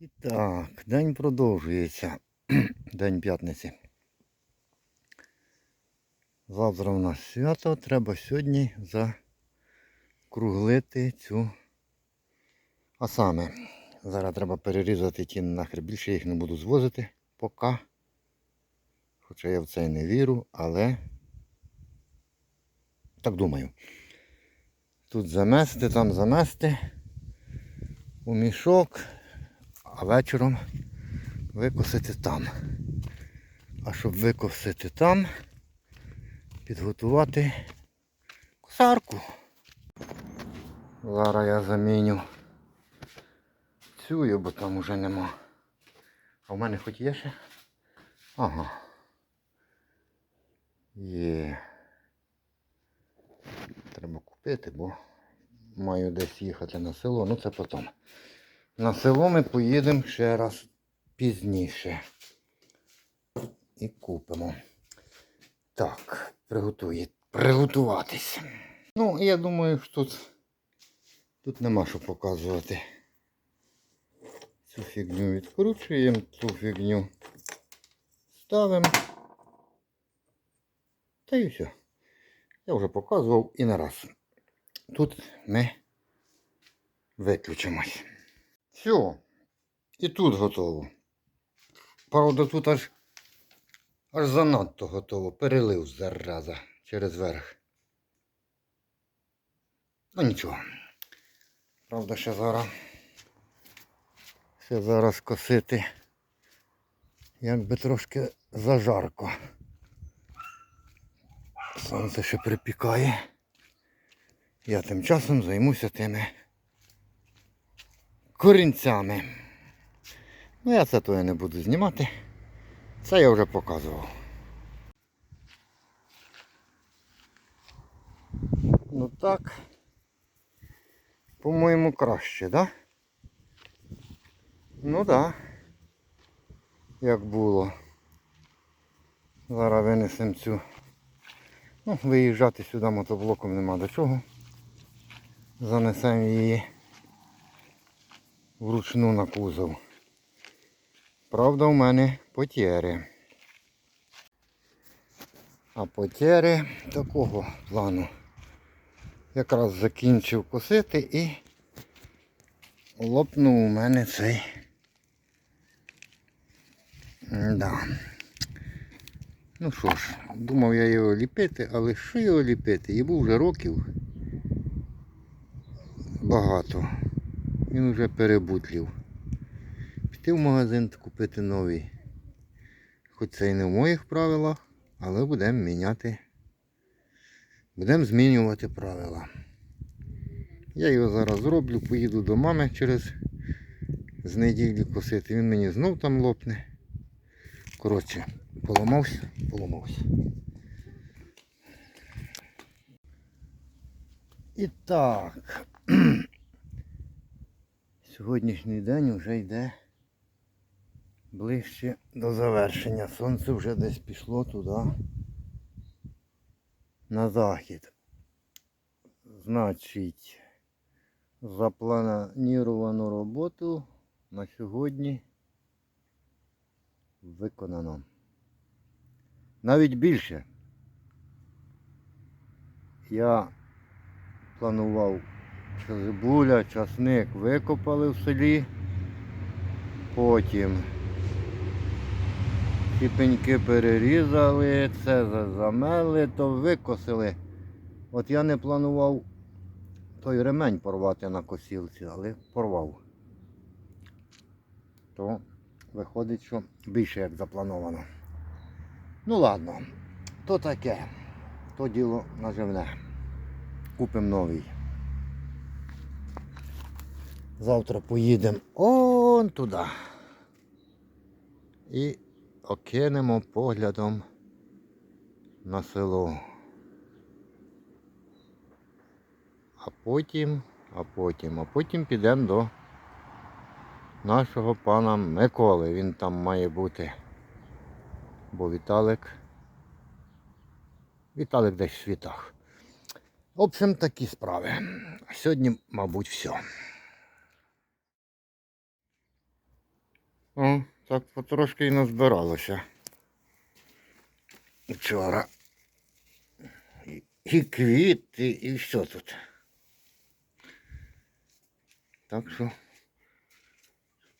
І так, день продовжується. День п'ятниці. Завтра у нас свято, треба сьогодні закруглити цю. А саме, зараз треба перерізати ті нахер. Більше їх не буду звозити поки. Хоча я в це не вірю, але так думаю. Тут замести, там замести у мішок, а вечором викосити там. А щоб викосити там, підготувати косарку. Зараз я заміню цю, бо там уже нема. А в мене хоч є ще? Ага. Є. Треба купити, бо маю десь їхати на село. Ну це потім. На село ми поїдемо ще раз пізніше. І купимо. Так, приготує, приготуватись. Ну, я думаю, що тут, тут нема що показувати. Цю фігню відкручуємо, цю фігню ставимо. Та і все. Я вже показував і не раз. Тут ми виключимось. Все. І тут готово. Правда, тут аж аж занадто готово. Перелив зараза через верх. Ну нічого. Правда, ще зараз. Ще зараз косити. Якби трошки зажарко. Сонце ще припікає. Я тим часом займуся тими корінцями. Ну я це то я не буду знімати. Це я вже показував. Ну так. По-моєму, краще, да? Ну да. Як було. Зараз винесемо цю. Ну, виїжджати сюди мотоблоком нема до чого. Занесемо її вручну на кузов. Правда, у мене потєри. А потєри такого плану. Якраз закінчив косити і лопнув у мене цей. Да. Ну що ж, думав я його ліпити, але що його ліпити? Йому вже років багато. Він вже перебутлів. Піти в магазин купити новий. Хоч це і не в моїх правилах, але будемо міняти. Будемо змінювати правила. Я його зараз зроблю, поїду до мами через з неділі косити. Він мені знов там лопне. Коротше, поламався, поламався. І так. Сьогоднішній день вже йде ближче до завершення. Сонце вже десь пішло туди на захід. Значить, запланіровану роботу на сьогодні виконано. Навіть більше. Я планував цибуля, часник викопали в селі. Потім ці пеньки перерізали, це замели, то викосили. От я не планував той ремень порвати на косілці, але порвав. То виходить, що більше як заплановано. Ну ладно, то таке, то діло наживне. Купимо новий. Завтра поїдемо он туди. І окинемо поглядом на село. А потім, а потім, а потім підемо до нашого пана Миколи. Він там має бути. Бо Віталик. Віталик десь в світах. В общем, такі справи. Сьогодні, мабуть, все. О, так потрошки і назбиралося. Вчора. І, квіти, і все тут. Так що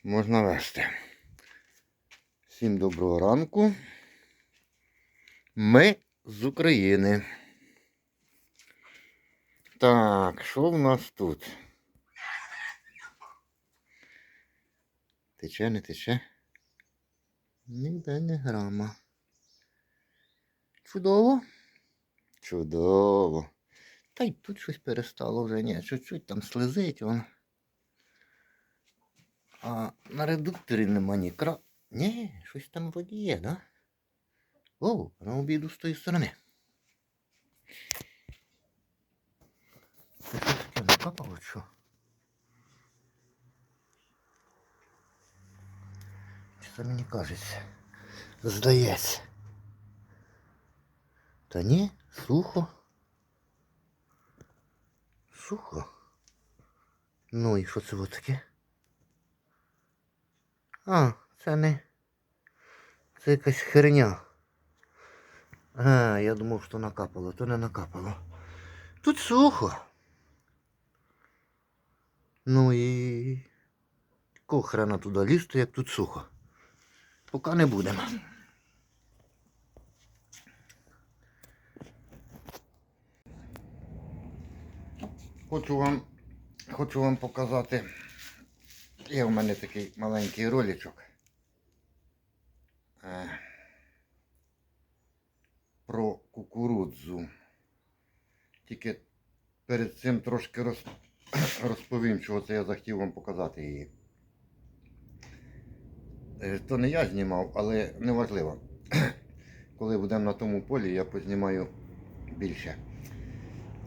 можна вести. Всім доброго ранку. Ми з України. Так, що в нас тут? Тече, не тече? Ніде не грама. Чудово. Чудово. Та й тут щось перестало вже. Ні, чуть-чуть там слизить он. А на редукторі нема ні кра. Ні, щось там вроді є, да? О, на обіду з тої сторони. Це що таке накапало, що? Це мені кажеться? Здається. Та ні, сухо. Сухо. Ну і що це от таке? А, це не. Це якась херня. А, я думав, що накапало, то не накапало. Тут сухо. Ну і. Якого хрена туди лізти, як тут сухо. Поки не будемо. Хочу вам, хочу вам показати. Є у мене такий маленький роличок. Е, про кукурудзу. Тільки перед цим трошки розповім, чого це я захотів вам показати її. Е, То не я знімав, але неважливо. Коли будемо на тому полі, я познімаю більше.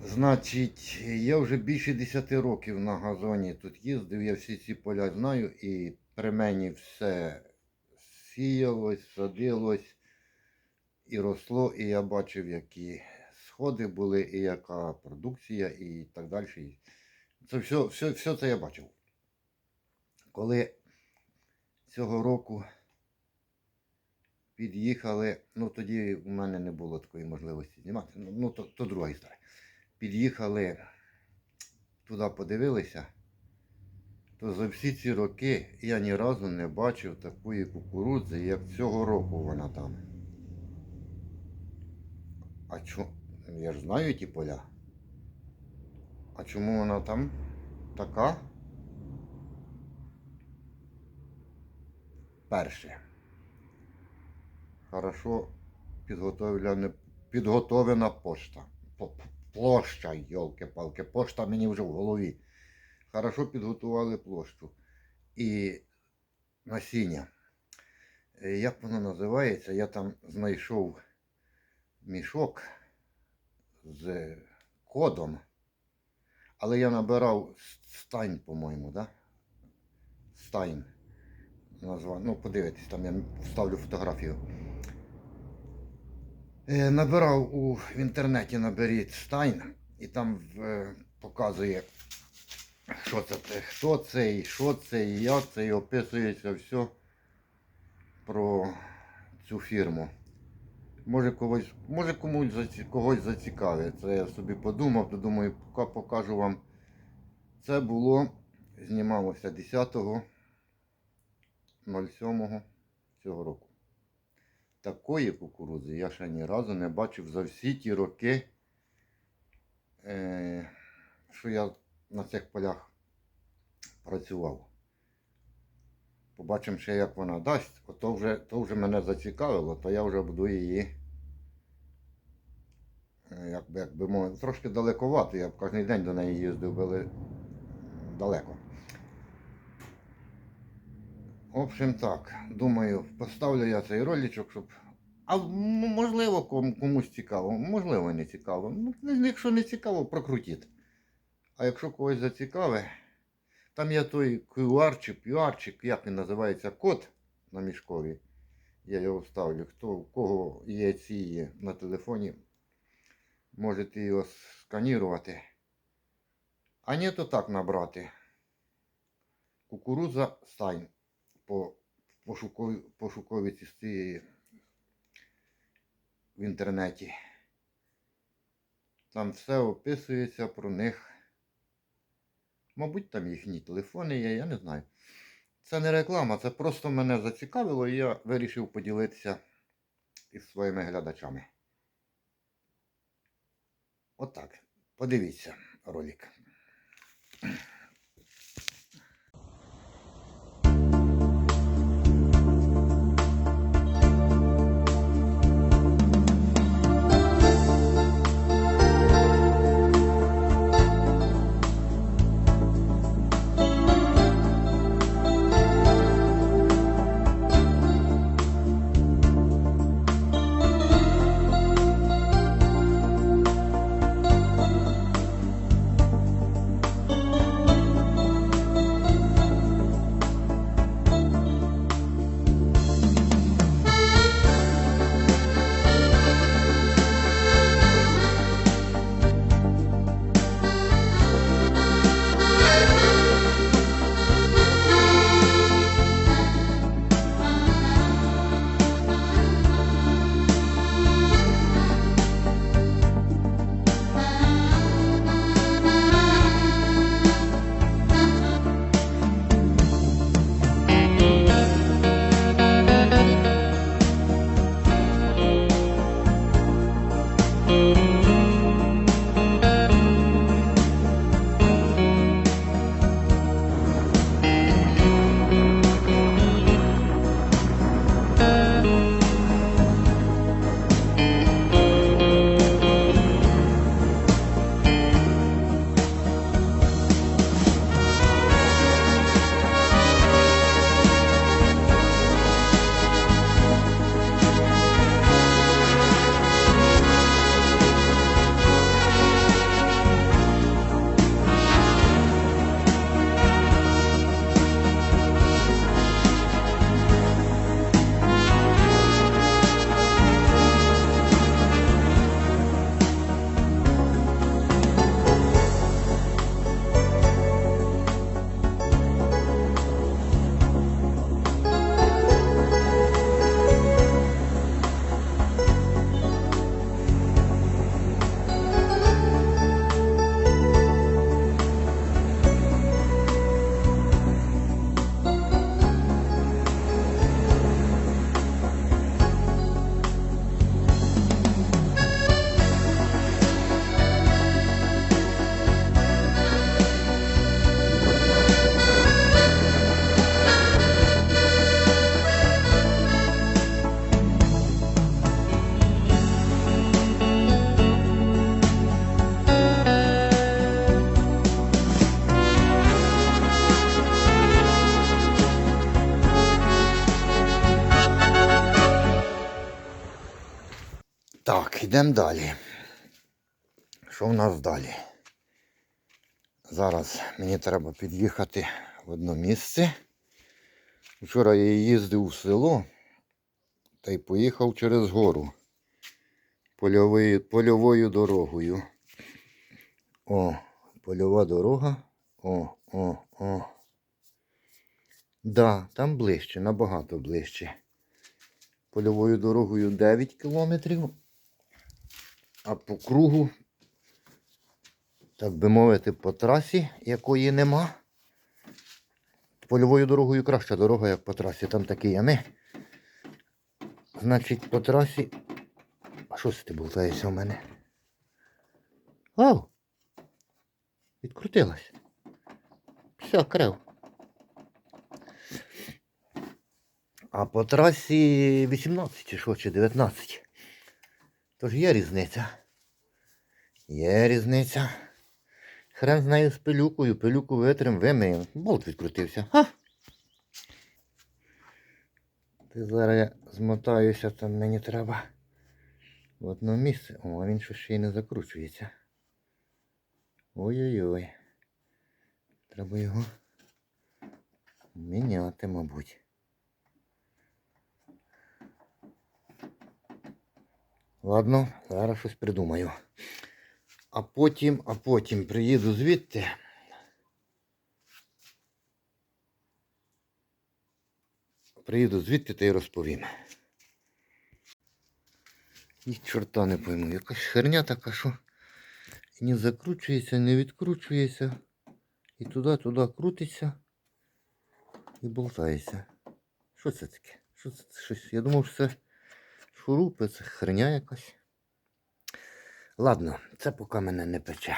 Значить, я вже більше 10 років на газоні тут їздив, я всі ці поля знаю і при мені все сіялось, садилось і росло, і я бачив, які сходи були, і яка продукція, і так далі. Це все, все, все це я бачив. Коли цього року під'їхали, ну тоді у мене не було такої можливості знімати, ну ну, то, то друга історія. Під'їхали туди подивилися, то за всі ці роки я ні разу не бачив такої кукурудзи, як цього року вона там. А чо? Я ж знаю ті поля. А чому вона там така? Перше. Хорошо підготовлена, підготовлена пошта. Площа, йолки-палки, пошта мені вже в голові. Хорошо підготували площу. І насіння. Як воно називається? Я там знайшов мішок з кодом. Але я набирав стань, по-моєму, да? Стайн. Назва. Ну, подивитись, там я вставлю фотографію. Е, Набирав у, в інтернеті наберіть Стайн і там е, показує, що це, хто це, і що це, і як це, і описується все про цю фірму. Може, когось, може комусь когось зацікавить. Це я собі подумав, то думаю, поки покажу вам. Це було, знімалося 10.07 цього року. Такої кукурудзи я ще ні разу не бачив за всі ті роки, е, що я на цих полях працював. Побачимо ще, як вона дасть. Ото вже, то вже мене зацікавило, то я вже буду її. е, Як би, як би трошки далековато, я б кожен день до неї їздив, але далеко. В общем так, думаю, поставлю я цей роличок, щоб. А можливо, комусь цікаво, можливо, не цікаво. Ну, якщо не цікаво, прокрутіть. А якщо когось зацікавить, там є той QR-чик, QR-чик, як він називається, код на мішкові. Я його вставлю. Хто, у кого є ці на телефоні, можете його сканірувати. А ні, то так набрати. Кукурудза стайн по пошукові, пошуковиці з цієї в інтернеті. Там все описується про них. Мабуть, там їхні телефони є, я не знаю. Це не реклама, це просто мене зацікавило і я вирішив поділитися із своїми глядачами. Отак. Подивіться ролик. Йдемо далі. Що в нас далі? Зараз мені треба під'їхати в одне місце. Вчора я їздив у село та й поїхав через гору польовою, польовою дорогою. О, польова дорога. О, о, о. Да, там ближче, набагато ближче. Польовою дорогою 9 кілометрів, а по кругу, так би мовити, по трасі, якої нема. Польовою дорогою краща дорога, як по трасі. Там такі ями. Значить, по трасі. А що це ти болтаєшся у мене? Ау! Відкрутилась. Все, крив. А по трасі 18 чи що, чи 19. Тож є різниця. Є різниця. Хрен знає з пилюкою, пилюку витрим, вимиємо. Болт відкрутився. Ха! Ти зараз я змотаюся, там мені треба в одно місце. О, він що ще й не закручується. Ой-ой-ой. Треба його міняти, мабуть. Ладно, зараз щось придумаю. А потім, а потім приїду звідти. приїду звідти та й розповім. І чорта не пойму. Якась херня така, що не закручується, не відкручується. І туди-туди крутиться і болтається. Що це таке? Що це щось? Я думав, що це шурупи, це херня якась. Ладно, це поки мене не пече.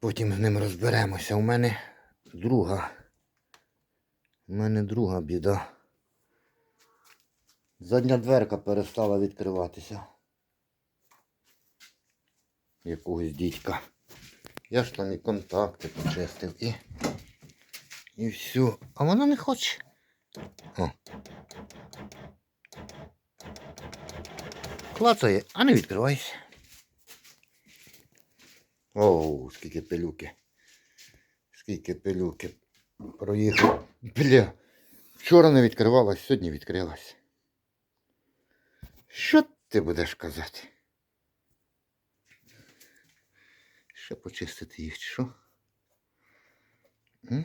Потім з ним розберемося. У мене друга. У мене друга біда. Задня дверка перестала відкриватися. Якогось дідька. Я ж там і контакти почистив і. І все. А вона не хоче. О. Клацає, а не відкривайся. О, скільки пилюки. Скільки пилюки. Проїхав. Бля. Вчора не відкривалась, сьогодні відкрилась. Що ти будеш казати? Ще почистити їх, чи що? М?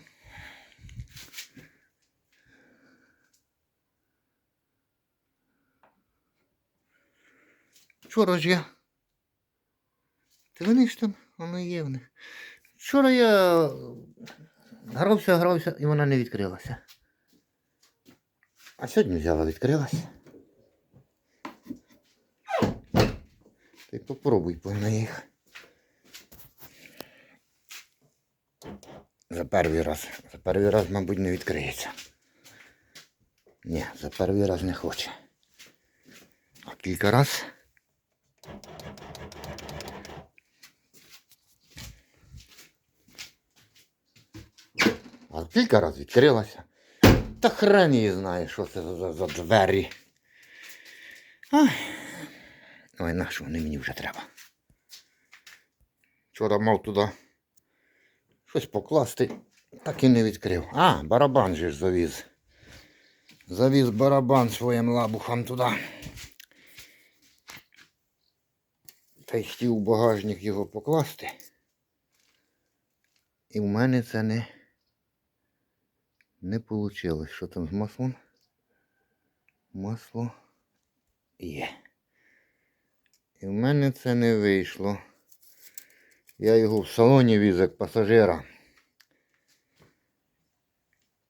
Вчора ж я. Ти вони ж там, воно є в них. Вчора я грався, грався, і вона не відкрилася. А сьогодні взяла, відкрилася. Ти попробуй пойми їх. За перший раз. За перший раз, мабуть, не відкриється. Ні, за перший раз не хоче. А кілька раз. А кілька разів відкрилася. Та хрен її знає, що це за, за, за двері. Ой, Ой, на що вони мені вже треба. Вчора мав туди щось покласти, так і не відкрив. А, барабан же ж завіз. Завіз барабан своїм лабухам туди. Та й хотів багажник його покласти. І в мене це не, не вийшло. Що там з маслом? Масло є. І в мене це не вийшло. Я його в салоні віз як пасажира.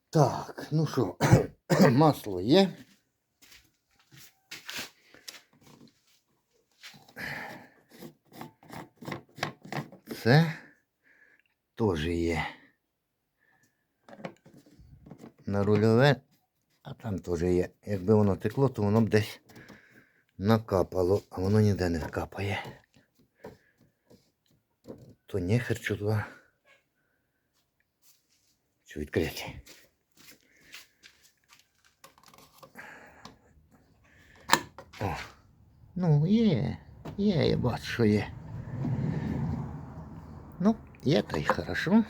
Так, ну що, масло є. Це теж є. На рульове, а там теж є. Якби воно текло, то воно б десь накапало, а воно ніде не капає. То нехер чудова. Що відкриті. О, ну є, є, я бачу, що є. Ну, є та й хорошо.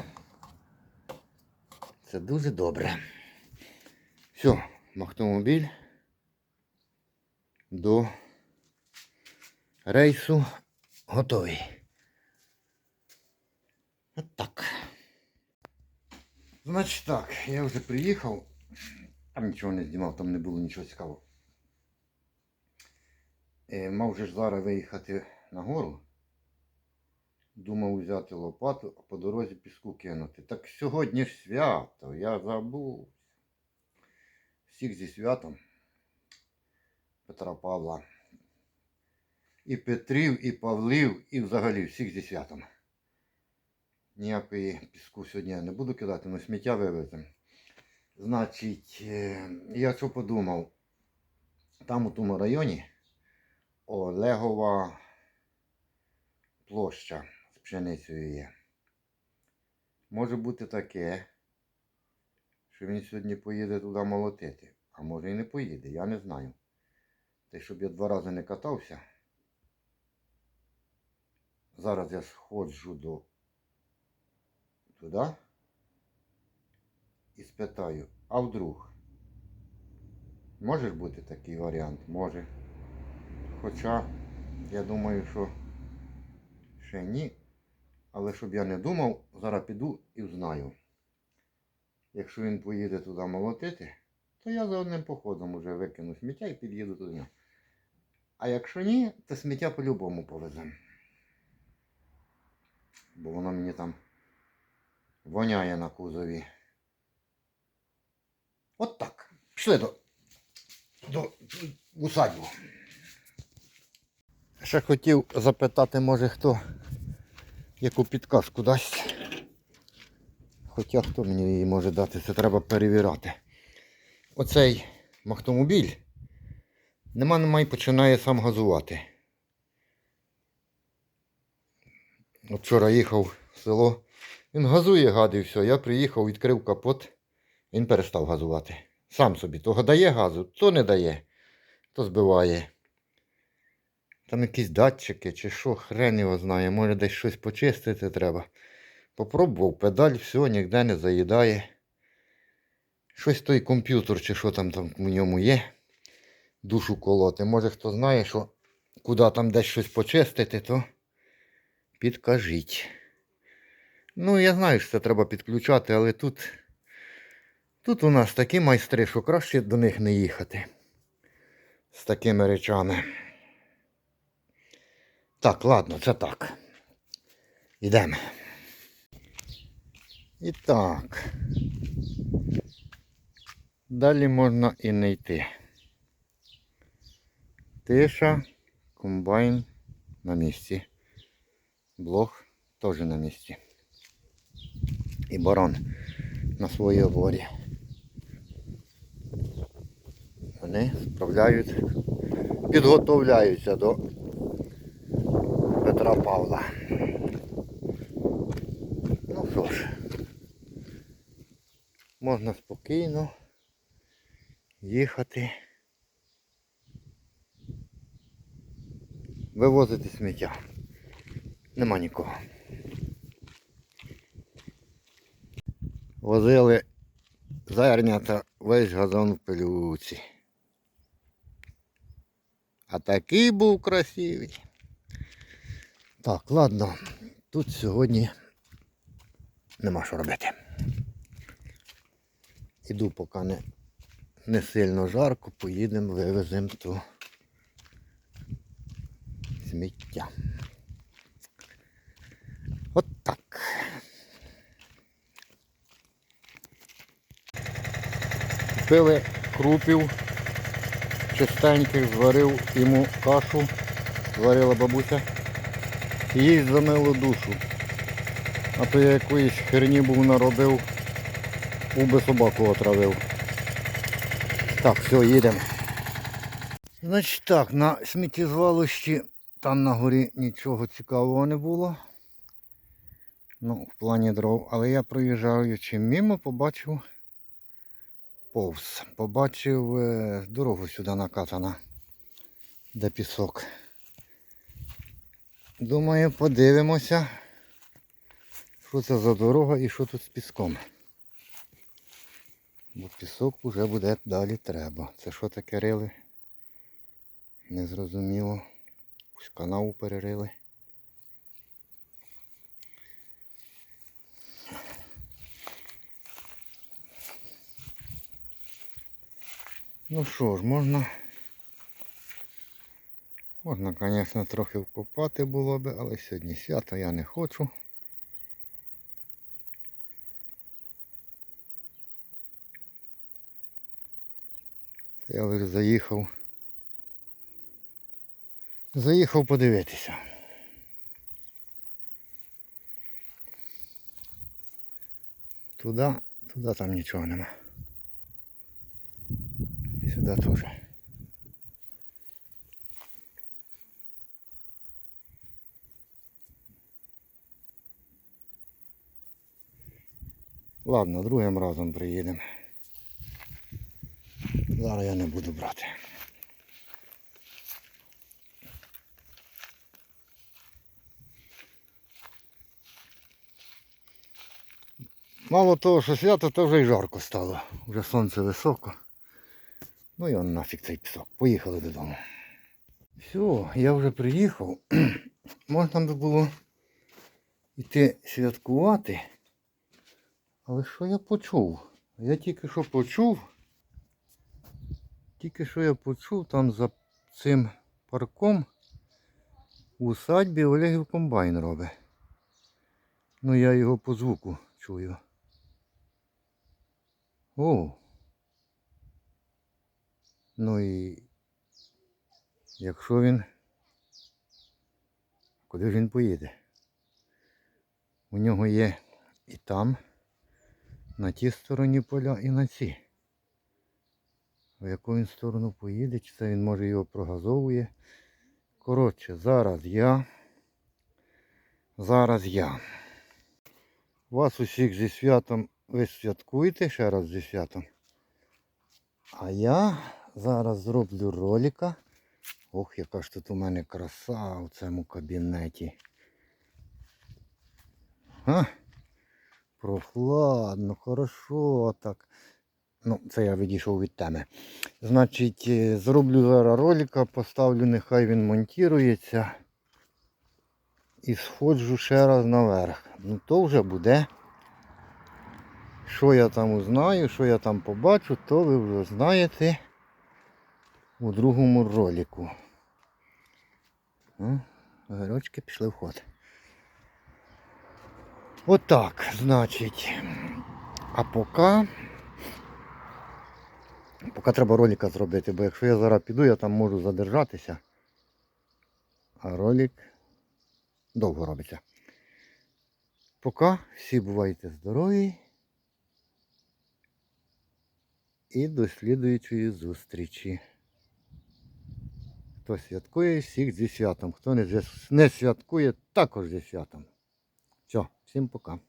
Це дуже добре. Все, автомобіль до рейсу готовий. От так. Значить так, я вже приїхав. Там нічого не знімав, там не було нічого цікавого. Е, мав же ж зараз виїхати на гору. Думав взяти лопату, а по дорозі піску кинути. Так сьогодні ж свято, я забув. Всіх зі святом Петра Павла. І Петрів, і Павлів, і взагалі всіх зі святом. Ніякої піску сьогодні не буду кидати, але сміття вивеземо. Значить, е, я що подумав, там у тому районі Олегова площа з пшеницею є. Може бути таке, що він сьогодні поїде туди молотити. А може і не поїде, я не знаю. Та щоб я два рази не катався. Зараз я сходжу до туди і спитаю, а вдруг? Може бути такий варіант? Може. Хоча я думаю, що ще ні. Але щоб я не думав, зараз піду і знаю. Якщо він поїде туди молотити, то я за одним походом уже викину сміття і під'їду нього. А якщо ні, то сміття по-любому повеземо. Бо воно мені там воняє на кузові. От так. Пішли до, до усадьбу. Ще хотів запитати, може хто яку підказку дасть. Хоча хто мені її може дати, це треба перевіряти. Оцей автомобіль нема нема і починає сам газувати. От вчора їхав в село, він газує гад і все. Я приїхав, відкрив капот, він перестав газувати. Сам собі. То дає газу, то не дає, то збиває. Там якісь датчики чи що, хрен його знає, може десь щось почистити треба. Попробував педаль, все, ніде не заїдає. Щось той комп'ютер чи що там, там в ньому є. Душу колоти. Може хто знає, що куди там десь щось почистити, то підкажіть. Ну, я знаю, що це треба підключати, але тут, тут у нас такі майстри, що краще до них не їхати. З такими речами. Так, ладно, це так. Ідемо. І так. Далі можна і не йти. Тиша, комбайн на місці. Блок теж на місці. І баран на своїй оборі. Вони справляють, підготовляються до Петра Павла. Ну що ж, можна спокійно їхати, вивозити сміття. Нема нікого. Возили зернята весь газон в пилюці. А такий був красивий. Так, ладно, тут сьогодні нема що робити. Іду, поки не, не сильно жарко, поїдемо, вивеземо ту сміття. От так. Купили крупів чистеньких, зварив йому кашу, зварила бабуся. Їй замило душу. А то я якоїсь херні був наробив, би собаку отравив. Так, все, їдемо. Значить так, на сміттєзвалищі там на горі нічого цікавого не було. Ну, в плані дров. Але я проїжджаючи мимо, побачив повз. Побачив е, дорогу сюди накатана, де пісок. Думаю, подивимося, що це за дорога і що тут з піском. Бо пісок вже буде далі треба. Це що таке рили? Незрозуміло. Якусь канаву перерили. Ну що ж, можна. Можна, звісно, трохи вкопати було би, але сьогодні свято я не хочу. Я лише заїхав. Заїхав подивитися. Туди, туди там нічого нема. І сюди теж. Ладно, другим разом приїдемо. Зараз я не буду брати. Мало того, що свято, то вже й жарко стало. Вже сонце високо. Ну і он нафіг цей пісок. Поїхали додому. Все, я вже приїхав. Можна би було йти святкувати. Але що я почув? Я тільки що почув. Тільки що я почув там за цим парком в усадьбі Олегів комбайн робить. Ну я його по звуку чую. О. Ну і якщо він. Куди ж він поїде? У нього є і там, на тій стороні поля, і на цій. В яку він сторону поїде, чи це він може його прогазовує. Коротше, зараз я. Зараз я. Вас усіх зі святом ви святкуєте ще раз зі святом. А я зараз зроблю ролика. Ох, яка ж тут у мене краса у цьому кабінеті. А? Прохладно, хорошо так. Ну, це я відійшов від теми. Значить, е, зроблю зараз ролика, поставлю, нехай він монтується. І сходжу ще раз наверх. Ну то вже буде. Що я там узнаю, що я там побачу, то ви вже знаєте у другому ролику. Ну, Огірочки пішли в ход. Отак, значить. А поки. Поки треба ролика зробити, бо якщо я зараз піду, я там можу задержатися. А ролик довго робиться. Поки всі бувайте здорові. І до слідуючої зустрічі. Хто святкує, всіх зі святом. Хто не святкує, також зі святом. Все, всім пока.